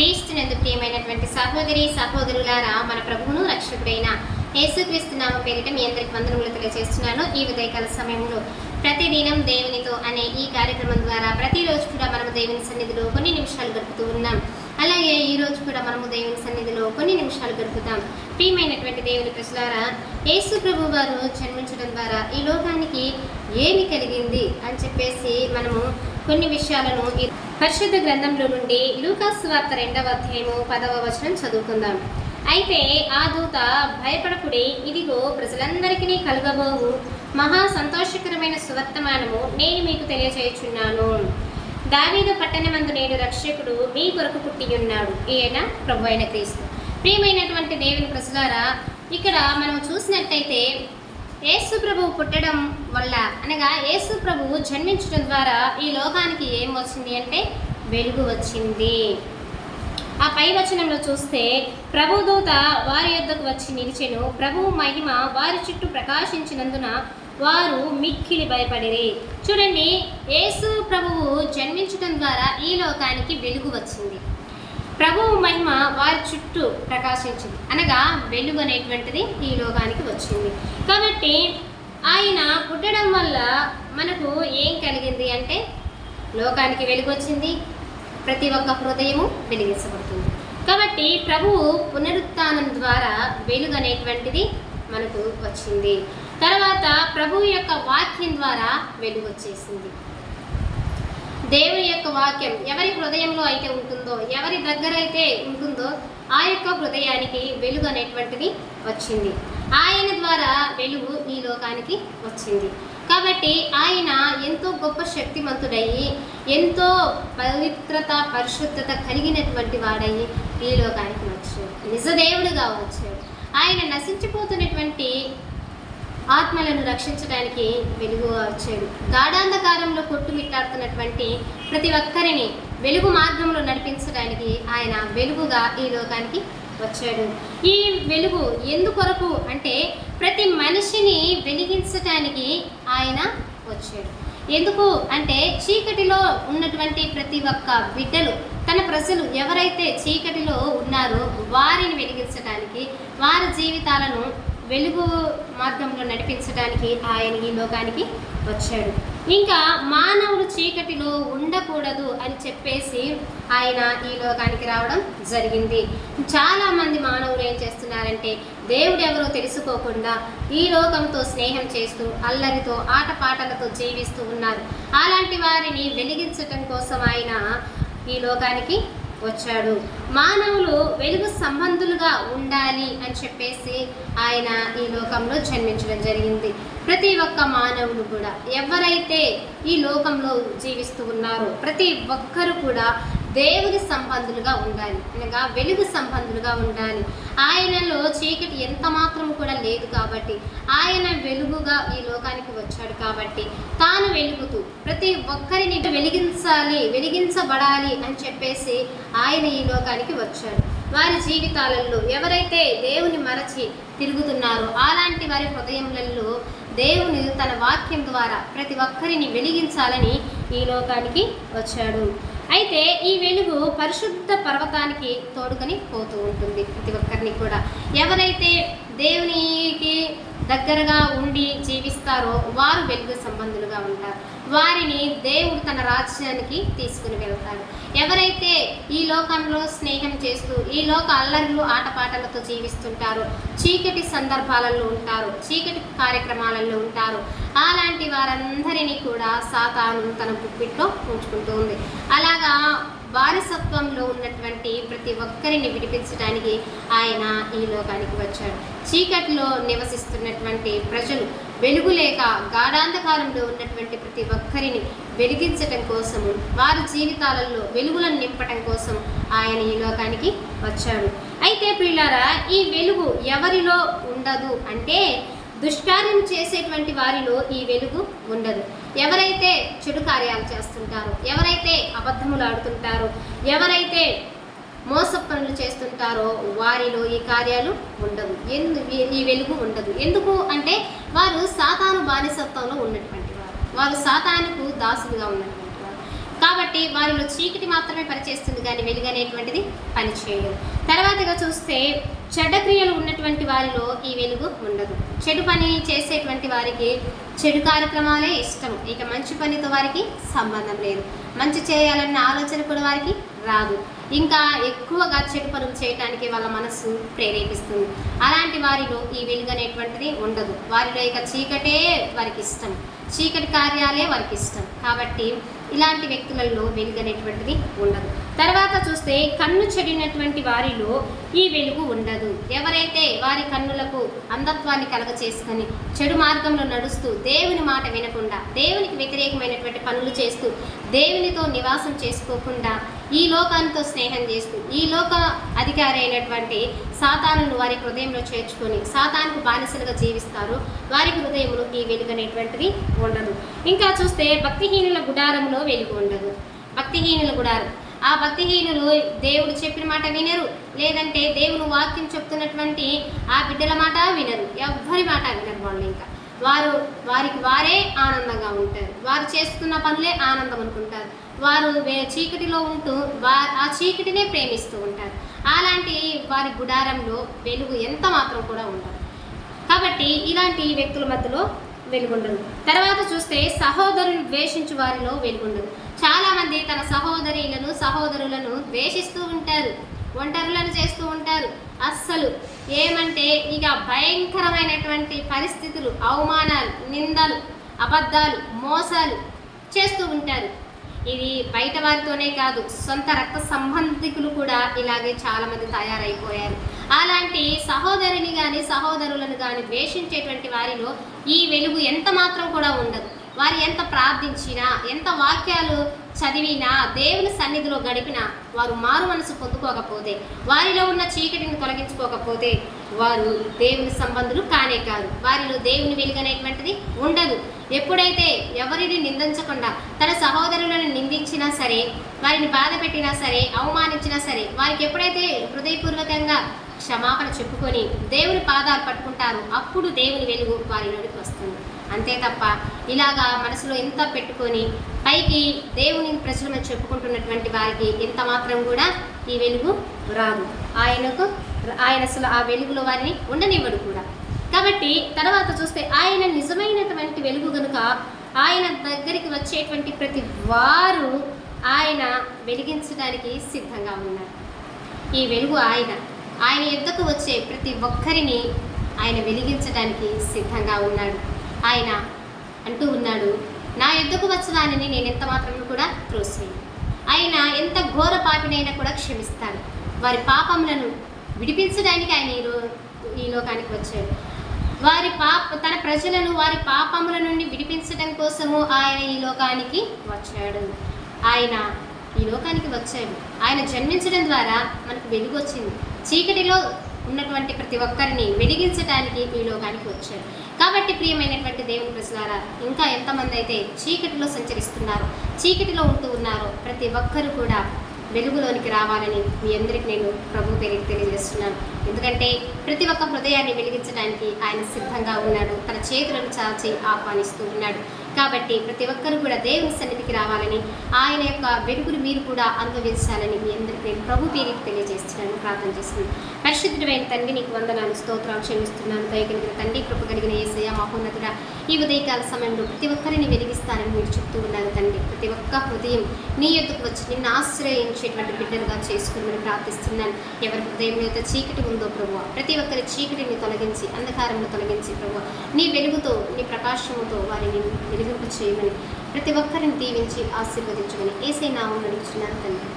క్రీస్తునందు ప్రియమైనటువంటి సహోదరి సహోదరులారా మన ప్రభువును రక్షకుడైన యేసుక్రీస్తు నామ పేరిట మీ అందరికి వందనములు తెలియజేస్తున్నాను. ఈ ఉదయకాల సమయంలో ప్రతిదినం దేవునితో అనే ఈ కార్యక్రమం ద్వారా ప్రతిరోజు కూడా మనము దేవుని సన్నిధిలో కొన్ని నిమిషాలు గడుపుతూ ఉన్నాం. అలాగే ఈ రోజు కూడా మనము దేవుని సన్నిధిలో కొన్ని నిమిషాలు గడుపుతాం. ప్రియమైనటువంటి దేవుని ప్రజలారా యేసు ప్రభు వారు జన్మించడం ద్వారా ఈ లోకానికి ఏమి కలిగింది అని చెప్పేసి మనము కొన్ని విషయాలను పరిశుద్ధ గ్రంథంలో నుండి లూకాస్ వార్త రెండవ అధ్యాయము పదవ వచనం చదువుకుందాం. అయితే ఆ దూత భయపడకుడి ఇదిగో ప్రజలందరికీ కలుగబోవు మహా సంతోషకరమైన సువర్తమానము నేను మీకు తెలియజేయుచున్నాను దావీదు పట్టణమందు నేడు రక్షకుడు మీ కొరకు పుట్టి ఉన్నాడు. ఈయన ప్రభు అయిన క్రీస్తు. ప్రియమైనటువంటి దేవుని ప్రజలారా ఇక్కడ మనం చూసినట్టయితే యేసు ప్రభువు పుట్టడం వల్ల అనగా యేసు ప్రభువు జన్మించడం ద్వారా ఈ లోకానికి ఏం వచ్చింది అంటే వెలుగు వచ్చింది. ఆ పై వచనంలో చూస్తే ప్రభుదూత వారి యొద్దకు వచ్చి నిలిచెను. ప్రభువు మహిమ వారి చుట్టూ ప్రకాశించినందున వారు మిక్కిలి భయపడిరి. చూడండి యేసు ప్రభువు జన్మించడం ద్వారా ఈ లోకానికి వెలుగు వచ్చింది. ప్రభువు మహిమ వారి చుట్టూ ప్రకాశించింది. అనగా వెలుగు అనేటువంటిది ఈ లోకానికి వచ్చింది. కాబట్టి ఆయన పుట్టడం వల్ల మనకు ఏం కలిగింది అంటే లోకానికి వెలుగు వచ్చింది ప్రతి ఒక్క హృదయము వెలిగించబడుతుంది. కాబట్టి ప్రభువు పునరుత్నం ద్వారా వెలుగు అనేటువంటిది మనకు వచ్చింది. తర్వాత ప్రభువు యొక్క వాక్యం ద్వారా వెలుగు వచ్చేసింది దేవుని యొక్క వాక్యం ఎవరి హృదయంలో అయితే ఉంటుందో ఎవరి దగ్గర అయితే ఉంటుందో ఆ యొక్క హృదయానికి వెలుగు అనేటువంటిది వచ్చింది. ఆయన ద్వారా వెలుగు ఈ లోకానికి వచ్చింది. కాబట్టి ఆయన ఎంతో గొప్ప శక్తిమంతుడయ్యి ఎంతో పవిత్రత పరిశుద్ధత కలిగినటువంటి వాడయ్యి ఈ లోకానికి వచ్చాడు. నిజదేవుడుగా వచ్చాడు. ఆయన నశించిపోతున్నటువంటి ఆత్మలను రక్షించడానికి వెలుగు వచ్చాడు. గాఢాంధకారంలో కొట్టుమిట్టాడుతున్నటువంటి ప్రతి ఒక్కరిని వెలుగు మార్గంలో నడిపించడానికి ఆయన వెలుగుగా ఈ లోకానికి వచ్చాడు. ఈ వెలుగు ఎందుకొరకు అంటే ప్రతి మనిషిని వెలిగించటానికి ఆయన వచ్చాడు. ఎందుకు అంటే చీకటిలో ఉన్నటువంటి ప్రతి ఒక్క బిడ్డలు తన ప్రజలు ఎవరైతే చీకటిలో ఉన్నారో వారిని వెలిగించడానికి వారి జీవితాలను వెలుగు మార్గంలో నడిపించడానికి ఆయన ఈ లోకానికి వచ్చాడు. ఇంకా మానవులు చీకటిలో ఉండకూడదు అని చెప్పేసి ఆయన ఈ లోకానికి రావడం జరిగింది. చాలామంది మానవులు ఏం చేస్తున్నారంటే దేవుడు ఎవరో తెలుసుకోకుండా ఈ లోకంతో స్నేహం చేస్తూ అల్లరితో ఆటపాటలతో జీవిస్తూ ఉన్నారు. అలాంటి వారిని వెలిగించటం కోసం ఆయన ఈ లోకానికి వచ్చాడు. మానవులు వెలుగు సంబంధులుగా ఉండాలి అని చెప్పేసి ఆయన ఈ లోకంలో జన్మించడం జరిగింది. ప్రతి ఒక్క మానవులు కూడా ఎవరైతే ఈ లోకంలో జీవిస్తూ ఉన్నారో ప్రతి ఒక్కరు కూడా దేవుని సంబంధులుగా ఉండాలి. అనగా వెలుగు సంబంధులుగా ఉండాలి. ఆయనలో చీకటి ఎంత మాత్రం కూడా లేదు కాబట్టి ఆయన వెలుగుగా ఈ లోకానికి వచ్చాడు కాబట్టి తాను వెలుగుతూ ప్రతి ఒక్కరిని వెలిగించాలి వెలిగించబడాలి అని చెప్పేసి ఆయన ఈ లోకానికి వచ్చాడు. వారి జీవితాలలో ఎవరైతే దేవుని మరచి తిరుగుతున్నారో అలాంటి వారి హృదయములలో దేవుని తన వాక్యం ద్వారా ప్రతి ఒక్కరిని వెలిగించాలని ఈ లోకానికి వచ్చాడు. అయితే ఈ వెలుగు పరిశుద్ధ పర్వతానికి తోడుకొని పోతూ ఉంటుంది ప్రతి ఒక్కరిని కూడా. ఎవరైతే దేవునికి దగ్గరగా ఉండి జీవిస్తారో వారు వెలుగు సంబంధులుగా ఉంటారు. వారిని దేవుడు తన రాజ్యానికి తీసుకుని వెళ్తాడు. ఎవరైతే ఈ లోకంలో స్నేహం చేస్తూ ఈ లోక అల్లర్లు ఆటపాటలతో జీవిస్తుంటారో చీకటి సందర్భాలలో ఉంటారు చీకటి కార్యక్రమాలలో ఉంటారు అలాంటి వారందరినీ కూడా సాతాను తన గుప్పిట్లో ఉంచుకుంటూ ఉంది. అలాగా వారసత్వంలో ఉన్నటువంటి ప్రతి ఒక్కరిని విడిపించడానికి ఆయన ఈ లోకానికి వచ్చాడు. చీకటిలో నివసిస్తున్నటువంటి ప్రజలు వెలుగు లేక గాఢాంధకారంలో ఉన్నటువంటి ప్రతి ఒక్కరిని వెలిగించటం కోసము వారి జీవితాలలో వెలుగులను నింపటం కోసం ఆయన ఈ లోకానికి వచ్చాడు. అయితే పిల్లారా ఈ వెలుగు ఎవరిలో ఉండదు అంటే దుష్కార్యం చేసేటువంటి వారిలో ఈ వెలుగు ఉండదు. ఎవరైతే చెడు కార్యాలు చేస్తుంటారో ఎవరైతే అబద్ధములు ఆడుతుంటారో ఎవరైతే మోస పనులు చేస్తుంటారో వారిలో ఈ కార్యాలు ఉండవు. ఎందు ఈ వెలుగు ఉండదు. ఎందుకు అంటే వారు సాతాను బానిసత్వంలో ఉన్నటువంటి వారు. వారు సాతానుకు దాసులుగా ఉన్నటువంటి కాబట్టి వారిలో చీకటి మాత్రమే పనిచేస్తుంది కానీ వెలుగనేటువంటిది పనిచేయదు. తర్వాతగా చూస్తే చెడ్డ క్రియలు ఉన్నటువంటి వారిలో ఈ వెలుగు ఉండదు. చెడు పని చేసేటువంటి వారికి చెడు కార్యక్రమాలే ఇష్టం. ఇక మంచి పనితో వారికి సంబంధం లేదు. మంచి చేయాలన్న ఆలోచన కూడా వారికి రాదు. ఇంకా ఎక్కువగా చెడు పనులు చేయడానికి వాళ్ళ మనస్సు ప్రేరేపిస్తుంది. అలాంటి వారిలో ఈ వెలుగు అనేటువంటిది ఉండదు. వారిలో ఇక చీకటే వారికి ఇష్టం. చీకటి కార్యాలే వారికి ఇష్టం. కాబట్టి ఇలాంటి వ్యక్తులలో వెలుగు అనేటువంటిది ఉండదు. తర్వాత చూస్తే కన్ను చెడినటువంటి వారిలో ఈ వెలుగు ఉండదు. ఎవరైతే వారి కన్నులకు అంధత్వాన్ని కలగ చేసుకొని చెడు మార్గంలో నడుస్తూ దేవుని మాట వినకుండా దేవునికి వ్యతిరేకమైనటువంటి పనులు చేస్తూ దేవునితో నివాసం చేసుకోకుండా ఈ లోకానితో స్నేహం చేస్తూ ఈ లోక అధికారి అయినటువంటి సాతానును వారి హృదయంలో చేర్చుకొని సాతానికి బానిసలుగా జీవిస్తారు. వారి హృదయంలో ఈ వెలుగు అనేటువంటిది ఉండదు. ఇంకా చూస్తే భక్తిహీనుల గుడారంలో వెలుగు ఉండదు. భక్తిహీనుల గుడారం. ఆ భక్తిహీనులు దేవుడు చెప్పిన మాట వినరు. లేదంటే దేవుని వాక్యం చెప్తున్నటువంటి ఆ బిడ్డల మాట వినరు. ఎవ్వరి మాట వినరు వాళ్ళు ఇంకా. వారు వారికి వారే ఆనందంగా ఉంటారు. వారు చేస్తున్న పనులే ఆనందం అనుకుంటారు. వారు చీకటిలో ఉంటూ వారు ఆ చీకటినే ప్రేమిస్తూ ఉంటారు. అలాంటి వారి గుడారంలో వెలుగు ఎంత మాత్రం కూడా ఉండదు. కాబట్టి ఇలాంటి వ్యక్తుల మధ్యలో వెలుగుండదు. తర్వాత చూస్తే సహోదరులు ద్వేషించు వారిలో వెలుగుండదు. చాలామంది తన సహోదరులను సహోదరులను ద్వేషిస్తూ ఉంటారు. ఒంటరులను చేస్తూ ఉంటారు. అస్సలు ఏమంటే ఇక భయంకరమైనటువంటి పరిస్థితులు అవమానాలు నిందలు అబద్ధాలు మోసాలు చేస్తూ ఉంటారు. ఇది బయట వారితోనే కాదు సొంత రక్త సంబంధికులు కూడా ఇలాగే చాలామంది తయారైపోయారు. అలాంటి సహోదరిని కానీ సహోదరులను కానీ ద్వేషించేటువంటి వారిలో ఈ వెలుగు ఎంత మాత్రం కూడా ఉండదు. వారు ఎంత ప్రార్థించినా ఎంత వాక్యాలు చదివినా దేవుని సన్నిధిలో గడిపినా వారు మారు మనసు పొందుకోకపోతే వారిలో ఉన్న చీకటిని తొలగించుకోకపోతే వారు దేవుని సంబంధులు కానే కాదు. వారిలో దేవుని వెలుగనేటువంటిది ఉండదు. ఎప్పుడైతే ఎవరిని నిందించకుండా తన సహోదరులను నిందించినా సరే వారిని బాధ పెట్టినా సరే అవమానించినా సరే వారికి ఎప్పుడైతే హృదయపూర్వకంగా క్షమాపణ చెప్పుకొని దేవుని పాదాలు పట్టుకుంటారో అప్పుడు దేవుని వెలుగు వారిలోనికి వస్తుంది. అంతే తప్ప ఇలాగా మనసులో ఎంత పెట్టుకొని పైకి దేవుని ప్రజలు చెప్పుకుంటున్నటువంటి వారికి ఎంత మాత్రం కూడా ఈ వెలుగు రాదు. ఆయనకు ఆయన అసలు ఆ వెలుగులో వారిని ఉండనివ్వడు కూడా. కాబట్టి తర్వాత చూస్తే ఆయన నిజమైనటువంటి వెలుగు కనుక ఆయన దగ్గరికి వచ్చేటువంటి ప్రతి వారు ఆయన వెలిగించడానికి సిద్ధంగా ఉన్నారు. ఈ వెలుగు ఆయన ఆయన ఎద్దకు వచ్చే ప్రతి ఒక్కరిని ఆయన వెలిగించడానికి సిద్ధంగా ఉన్నాడు. ఆయన అంటూ ఉన్నాడు నా యుద్ధకు వచ్చేదానిని నేను ఎంత మాత్రము కూడా త్రోసేయను ఆయన ఎంత ఘోర పాపినైనా కూడా క్షమిస్తాడు వారి పాపములను విడిపించడానికి ఆయన ఈ రో- ఈ లోకానికి వచ్చాడు. వారి పాప తన ప్రజలను వారి పాపముల నుండి విడిపించడం కోసము ఆయన ఈ లోకానికి వచ్చాడు. ఆయన ఈ లోకానికి వచ్చాడు. ఆయన జన్మించడం ద్వారా మనకు వెలుగు వచ్చింది చీకటిలో ఉన్నటువంటి ప్రతి ఒక్కరిని వెలిగించడానికి ఈ లోకానికి వచ్చాడు. కాబట్టి ప్రియమైనటువంటి దేవుని ప్రజలారా ఇంకా ఎంతమంది అయితే చీకటిలో సంచరిస్తున్నారో చీకటిలో ఉంటూ ఉన్నారో ప్రతి ఒక్కరు కూడా వెలుగులోనికి రావాలని మీ అందరికి నేను ప్రభు పేరుకి తెలియజేస్తున్నాను. ఎందుకంటే ప్రతి ఒక్క హృదయాన్ని వెలిగించడానికి ఆయన సిద్ధంగా ఉన్నాడు. తన చేతులను చాచి ఆహ్వానిస్తూ ఉన్నాడు. కాబట్టి ప్రతి ఒక్కరు కూడా దేవుని సన్నిధికి రావాలని ఆయన యొక్క వెలుగును మీరు కూడా అనుభవించాలని మీ అందరికీ నేను ప్రభు పేరుకి తెలియజేస్తున్నాను ప్రార్థన చేస్తున్నాను. పరిశుద్ధమైన తండ్రి నీకు వందనాలు స్తోత్రాలు క్షమిస్తున్నాను దయగలిగిన తండ్రి కృప కలిగిన ఏసయ మహోన్నతుడ ఈ ఉదయకాల సమయంలో ప్రతి ఒక్కరిని వెలిగిస్తానని మీరు చెప్తూ ఉన్నారు తండ్రి. ప్రతి ఒక్క హృదయం నీ ఎద్దుకు వచ్చి నిన్ను ఆశ్రయించేటువంటి బిడ్డలుగా చేసుకుని ప్రార్థిస్తున్నాను. ఎవరి హృదయంలో అయితే చీకటి ఉందో ప్రభు ప్రతి ఒక్కరి చీకటిని తొలగించి అంధకారంలో తొలగించి ప్రభు నీ వెలుగుతో నీ ప్రకాశముతో వారిని వెలిగింపు చేయమని ప్రతి ఒక్కరిని దీవించి ఆశీర్వదించమని ఏసై నామం నడుచున్నాను తండ్రి.